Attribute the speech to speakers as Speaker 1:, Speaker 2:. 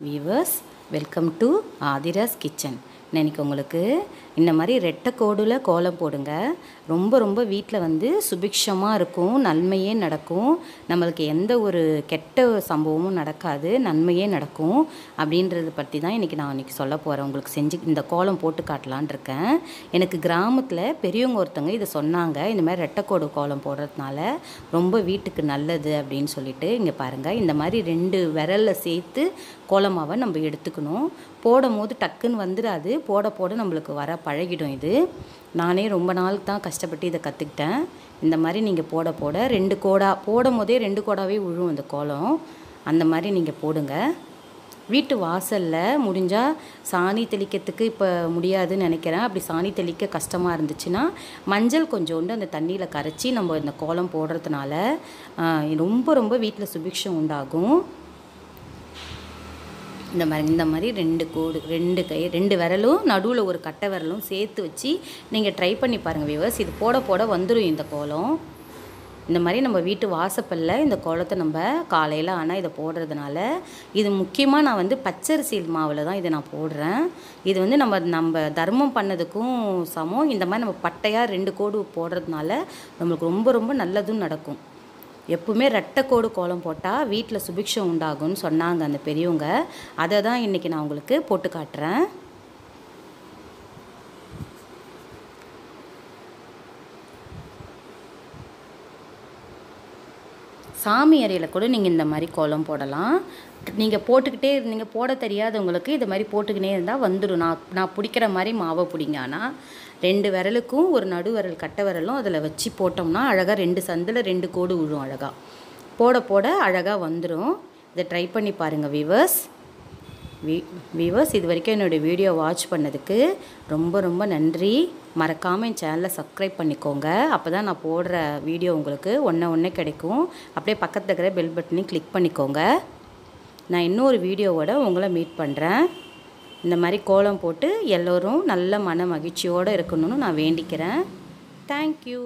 Speaker 1: Viewers welcome to Aadhira's kitchen இன்னைக்கு உங்களுக்கு இந்த மாதிரி ரெட்டை கோடில் கோலம் போடுங்க. ரொம்ப ரொம்ப வீட்டில் வந்து சுபிக்ஷமாக இருக்கும் நன்மையே நடக்கும். நம்மளுக்கு எந்த ஒரு கெட்ட சம்பவமும் நடக்காது நன்மையே நடக்கும். அப்படின்றத பற்றி தான் இன்றைக்கி நான் இன்றைக்கி சொல்ல போகிறேன் உங்களுக்கு செஞ்சு இந்த கோலம் போட்டு காட்டலான் இருக்கேன். எனக்கு கிராமத்தில் பெரியவங்க ஒருத்தவங்க இதை சொன்னாங்க. இந்த மாதிரி ரெட்டைக்கோடு கோலம் போடுறதுனால ரொம்ப வீட்டுக்கு நல்லது அப்படின்னு சொல்லிட்டு இங்கே பாருங்கள் இந்த மாதிரி ரெண்டு விரலில் சேர்த்து கோலமாவை நம்ம எடுத்துக்கணும். போடும் போது டக்குன்னு வந்துடாது. போட போட நம்மளுக்கு வர பழகிடும் இது. நானே ரொம்ப நாள் தான் கஷ்டப்பட்டு இதை கற்றுக்கிட்டேன் இந்த மாதிரி நீங்கள் போட போட ரெண்டு கோடா போடும் போதே ரெண்டு கோடாவே விழும் அந்த கோலம். அந்த மாதிரி நீங்கள் போடுங்க. வீட்டு வாசலில் முடிஞ்சால் சாணி தெளிக்கிறதுக்கு இப்போ முடியாதுன்னு நினைக்கிறேன். அப்படி சாணி தெளிக்க கஷ்டமாக இருந்துச்சுன்னா மஞ்சள் கொஞ்சோண்டு அந்த தண்ணியில் கரைச்சி நம்ம இந்த கோலம் போடுறதுனால ரொம்ப ரொம்ப வீட்டில் சுபிக்ஷம் உண்டாகும். இந்த மாதிரி இந்த மாதிரி ரெண்டு கோடு ரெண்டு கை ரெண்டு விரலும் நடுவில் ஒரு கட்டை விரலும் சேர்த்து வச்சு நீங்கள் ட்ரை பண்ணி பாருங்கள் வியூவர்ஸ் இது போட போட வந்துடும் இந்த கோலம். இந்த மாதிரி நம்ம வீட்டு வாசப்பல்ல இந்த கோலத்தை நம்ம காலையில் ஆனால் இதை போடுறதுனால இது முக்கியமாக நான் வந்து பச்சரிசி மாவில் தான் இதை நான் போடுறேன். இது வந்து நம்ம நம்ம தர்மம் பண்ணதுக்கும் சமம். இந்த மாதிரி நம்ம பட்டையாக ரெண்டு கோடு போடுறதுனால நம்மளுக்கு ரொம்ப ரொம்ப நல்லதும் நடக்கும். எப்பவுமே ரெட்டைக்கோடு கோலம் போட்டால் வீட்டில் சுபிக்ஷம் உண்டாகும்னு சொன்னாங்க அந்த பெரியவங்க. அதை தான் இன்றைக்கி நான் உங்களுக்கு போட்டு காட்டுறேன். சாமி அறையில் கூட நீங்கள் இந்த மாதிரி கோலம் போடலாம். நீங்கள் போட்டுக்கிட்டே இருந்தீங்க போட தெரியாதவங்களுக்கு இது மாதிரி போட்டுக்கினே இருந்தால் வந்துடும் நான் நான் பிடிக்கிற மாதிரி மாவை பிடிங்க. ஆனால் ரெண்டு விரலுக்கும் ஒரு நடு விரல் கட்டை விரலும் அதில் வச்சு போட்டோம்னா அழகாக ரெண்டு சந்தில் ரெண்டு கோடு விழும் அழகாக போட போட அழகாக வந்துடும் இதை ட்ரை பண்ணி பாருங்கள் விவர்ஸ் வி விவர்ஸ் இது வரைக்கும் என்னுடைய வீடியோ வாட்ச் பண்ணதுக்கு ரொம்ப ரொம்ப நன்றி. மறக்காமல் என் சேனலை சப்ஸ்கிரைப் பண்ணிக்கோங்க. அப்போ தான் நான் போடுற வீடியோ உங்களுக்கு ஒன்று ஒன்றே கிடைக்கும். அப்படியே பக்கத்தில் இருக்கிற பெல் பட்டனையும் கிளிக் பண்ணிக்கோங்க. நான் இன்னொரு வீடியோவோட உங்களை மீட் பண்ணுறேன் இந்த மாதிரி கோலம் போட்டு எல்லோரும் நல்ல மன மகிழ்ச்சியோடு இருக்கணும்னு நான் வேண்டிக்கிறேன். தேங்க்யூ